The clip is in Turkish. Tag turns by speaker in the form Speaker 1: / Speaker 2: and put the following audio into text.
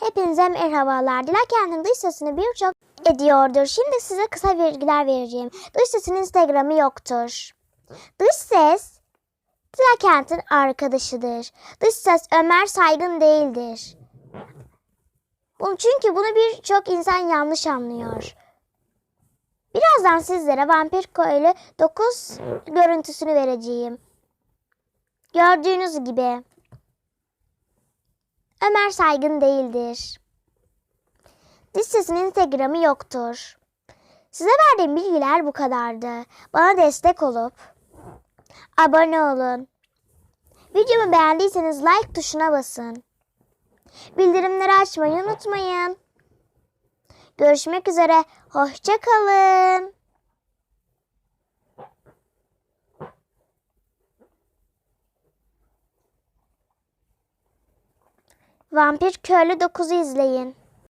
Speaker 1: Hepinize merhabalar. Dilek kendini dış sesini birçok ediyordur. Şimdi size kısa bilgiler vereceğim. Dış sesin Instagram'ı yoktur. Dış ses Dilek Kent'in arkadaşıdır. Dış ses Ömer Saygın değildir. Çünkü bunu birçok insan yanlış anlıyor. Birazdan sizlere Vampir Köylü 9 görüntüsünü vereceğim. Gördüğünüz gibi Ömer Saygın değildir. Diş sesinin Instagram'ı yoktur. Size verdiğim bilgiler bu kadardı. Bana destek olup abone olun. Videomu beğendiyseniz like tuşuna basın. Bildirimleri açmayı unutmayın. Görüşmek üzere. Hoşça kalın. Vampir Köylü 9'u izleyin.